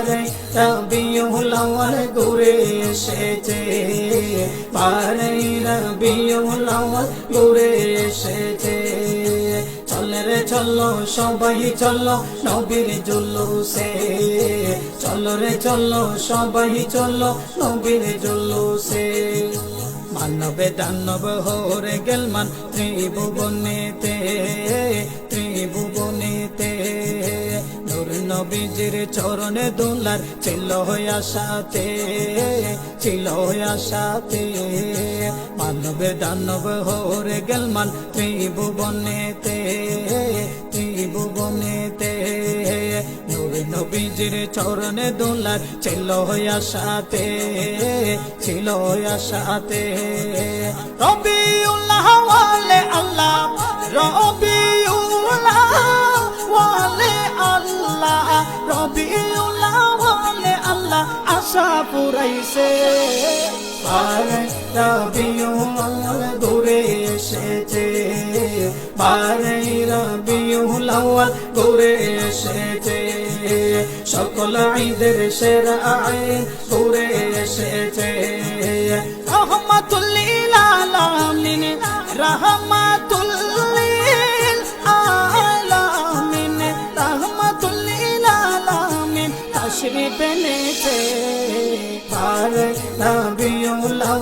বারে রবিউল আউয়াল ঘুরে এসেছে। বারে রবিউল আউয়াল ঘুরে এসেছে। চলে রে চলো, সবাই চলো, নবীর জুলুসে। চলো রে চলো, সবাই চলো, নবীর জুলুসে। মানবে দানব হরে গেলমান ত্রিভুবনেতে। নবীজির চরণে দুলার ছিল হইয়া সাথে ছিল হইয়া সাথে মানবে দানব হরে গেলমান ত্রিভুবনেতে ত্রিভুবনেতে। নূর নবীজির চরণে দুলার ছিল হইয়া সাথে ছিল হইয়া সাথে রবিউল্লাহ ওয়ালে আল্লাহ রবিউল্লাহ রবিউল্লাহ ওয়ালে আল্লাহ আশা পুরাইছে। বারে রবিউল ঘুরে এসেছে। বারে রবিউল আউয়াল ঘুরে এসেছে। সকল ঈদের সেরা ঈদ ঘুরে এসেছে। রহমাতুল্লিল আলামিন রহমাতুল্লিল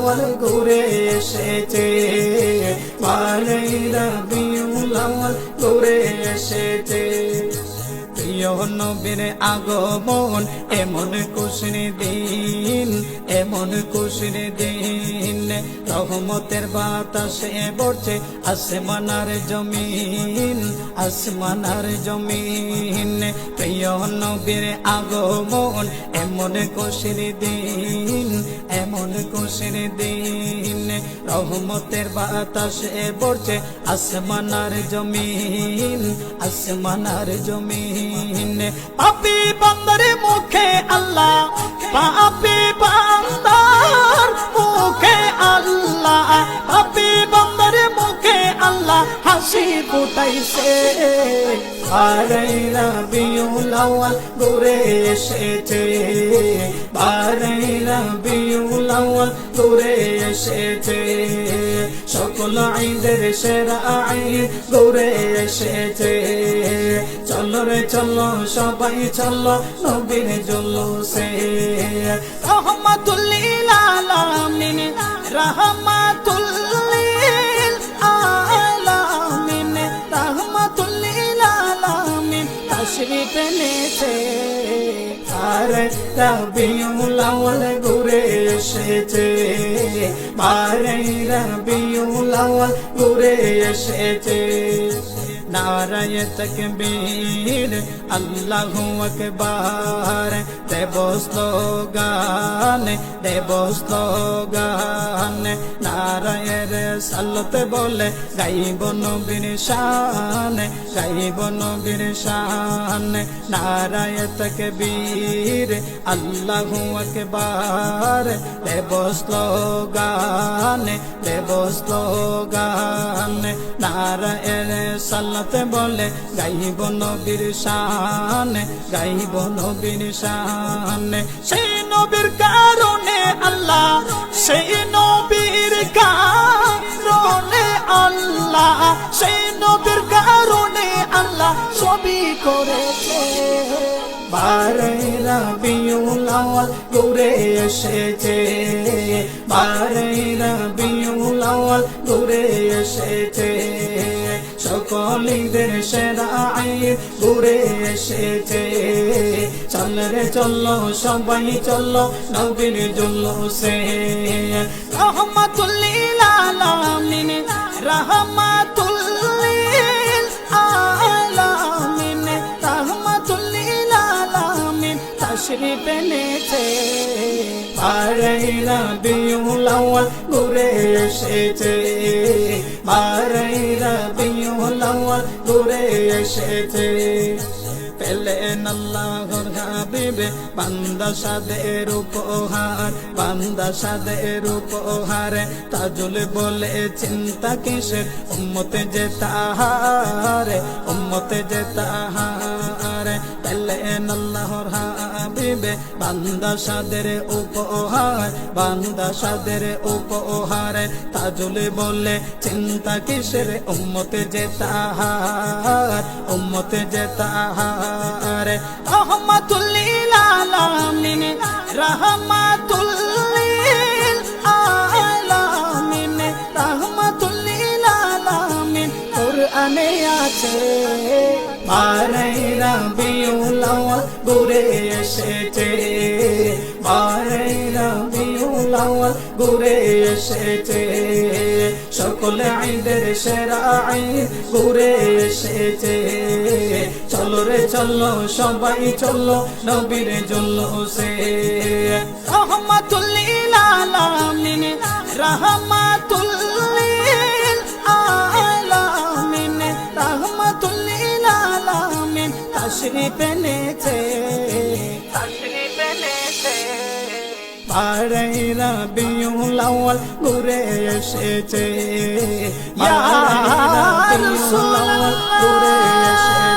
আউয়াল ঘুরে এসেছে। পার রবিউল আউয়াল ঘুরে এসেছে। নবীর আগমন, এমন খুশির দিন, এমন খুশির দিন। রহমতের বাতাসে পড়ছে আসমানার জমিন আসমানার জমিন। প্রিয় নবীর আগমন, এমন খুশির দিন এমন খুশির দিন, রহমতের বাতাসে পড়ছে আসমানার জমিন আসমানার জমিন। পাপি বন্দরে মুখে আল্লাহ, পাপি হাসি ফুটাইছে আরে রবিউল আউয়াল ঘুরে এসেছে বারে রবিউল আউয়াল ঘুরে এসেছে সকল ঈদের সেরা ঈদ ঘুরে এসেছে চলো রে চলো সবাই চলো নবীর জুলুসে রহমাতুল্লিল আলামিন রহমাতুল্লিল এনেছে। আর রবিউল আউয়াল ঘুরে এসেছে। বারে রবিউল আউয়াল ঘুরে এসেছে। নারায় তকবীর আল্লাহু আকবার দেব স্লোগান দেব স্লোগান নারায়ের সালতে বলে গাইব নবীর শান গাইব নবীর শান নারায় তকবীর আল্লাহু আকবার দেব স্লোগান দেব স্লোগান নারায়ের সাল্লাতে বলে, গাইব নবীর শান, গাইব নবীর শান। সেই নবীর কারণে আল্লাহ, সেই নবীর কারণে আল্লাহ, সেই নবীর কারণে আল্লাহ সবই করেছে। বারে রবিউল আউয়াল ঘুরে এসেছে, বারে রবিউল আউয়াল ঘুরে এসেছে। সকল ঈদের সেরা আইন ঘুরে এসেছে। চল রে, চলো, সবাই চলো, নবীর জুলুসে। সে আলামিন বারে রবিউল আউয়াল ঘুরে এসেছে। বারে রবিউল আউয়াল ঘুরে এসেছে। পেলেন আল্লাহর হাবিবে, বান্দা সাদের উপহার, বান্দা সাদের উপহার। তাজুল বলে চিন্তা কিসের? উম্মতে যে তাহারে, উম্মতে যে তাহারে। পেলেন আল্লাহর হাবিবে বান্দা সাদের উপহার, বান্দা সাদের উপহার। তাজুলে বলে, চিন্তা কিসের? উম্মতে যে তাহার, উম্মতে যে তাহার। রহমাতুল্লিল আলামিন রহমাতুল্লিল আলামিন রহমাতুল্লিল আলামিন কোরআনে আছে বারাই রবিউল আউয়াল ঘুরে এসেছে। বারাই রবিউল আউয়াল ঘুরে এসেছে। সকল ঈদের সেরা ঈদ ঘুরে এসেছে। চলো রে, চলো, সবাই চলো নবীর জল্লোসে রহমাতুল্লিল আলামিন রহমাতুল্লিল আলামিন রহমাতুল্লিল তশরিফ এনেছে বারাই রবিউল আউয়াল ঘুরে এসেছে বারাই রবিউল ঘুরে এসেছে